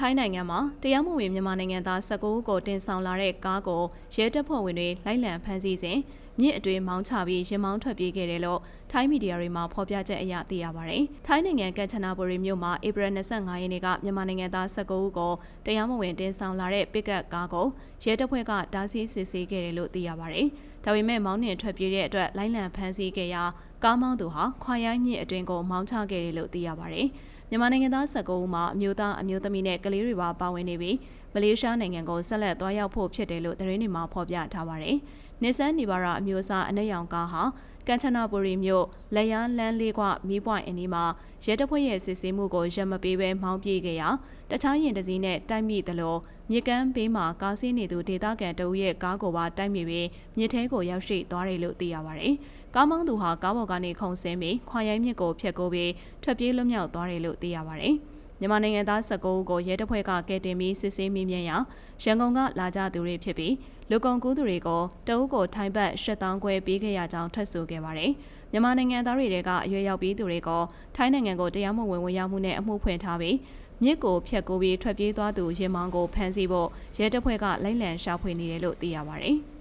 ထိုင်းနိုင်ငံမှာတရားမဝင်မြန်မာနိုင်ငံသား19ဦးကိုတင်ဆောင်လာတဲ့ကားကိုရဲတပ်ဖွဲ့ဝင်တွေလိုက်လံဖမ်းဆီးစဉ်မြစ်အတွင်းမောင်းချပြီးရင်မောင်းထွက်ပြေးခဲ့တယ်လို့ထိုင်းမီဒီယာတွေမှာဖော်ပြချက်အရသိရပါတယ်။ထိုင်းနိုင်ငံကမ်ချနာဘူရီမြို့မှာဧပြီ25ရက်နေ့ကမြန်မာနိုင်ငံသား19ဦးကိုတရားမဝင်တင်ဆောင်လာတဲ့ပစ်ကပ်ကားကိုရဲတပ်ဖွဲ့ကတားဆီးစစ်ဆေးခဲ့တယ်လို့သိရပါတယ်။ဒါပေမဲ့မောင်းနှင်ထွက်ပြေးတဲ့အတွက်လိုက်လံဖမ်းဆီးခဲ့ရာကားမောင်းသူဟာခွာရိုင်းမြစ်အတွင်းကိုမောင်းချခဲ့တယ်လို့သိရပါတယ်။ မြန်မာနိုင်ငံသား19ဦးမှာအမျိုးသားအမျိုးသမီးနဲ့ကလေးတွေပါပါဝင်နေပြီးမလေးရှားနိုင်ငံကိုဆက်လက်သွားရောက်ဖို့ဖြစ်တယ်လို့သတင်းတွေမှာဖော်ပြထားပါတယ်။နေဆန်နီဘာရာအမျိုးအစားအနက်ရောင်ကားဟာကန်ချနာဘူရီမြို့လက်ရန်လန်းလေးကမီးပွိုင်အနီးမှာရဲတပ်ဖွဲ့ရဲ့စစ်ဆေးမှုကိုရမပေးဘဲမောင်းပြေးခဲ့ရာတခြားရင်တစည်းနဲ့တိုက်မိသလို မြေကမ်းဘေးမှာကားစီးနေသူဒေသခံတအုပ်ရဲ့ကားကိုပါတိုက်မိပြီးမြစ်ထဲကိုရောက်ရှိသွားတယ်လို့သိရပါတယ်။ကားမောင်းသူဟာကားပေါ်ကနေခုန်ဆင်းပြီးခွာရိုင်းမြစ်ကိုဖျက်ကိုပြီးထွက်ပြေးလွတ်မြောက်သွားတယ်လို့သိရပါတယ်။မြန်မာနိုင်ငံသား19ဦးကိုရဲတပ်ဖွဲ့ကကယ်တင်ပြီးစစ်ဆေးမိမြန်းရာရန်ကုန်ကလာကြသူတွေဖြစ်ပြီးလူကုန်ကူးသူတွေကိုတအုပ်ကိုထိုင်းဘက်၈000ခွဲပေးခဲ့ရကြောင်းထွက်ဆိုခဲ့ပါတယ်။မြန်မာနိုင်ငံသားတွေကအရွယ်ရောက်ပြီးသူတွေကိုထိုင်းနိုင်ငံကိုတရားမဝင်ဝင်ရောက်မှုနဲ့အမှုဖွင့်ထားပြီး မြစ်ကိုဖျက်ကိုပြီးထွက်ပြေးသွားသူရင်မောင်းကိုဖမ်းဆီးဖို့ရဲတပ်ဖွဲ့ကလိုက်လံရှာဖွေနေတယ်လို့သိရပါတယ်။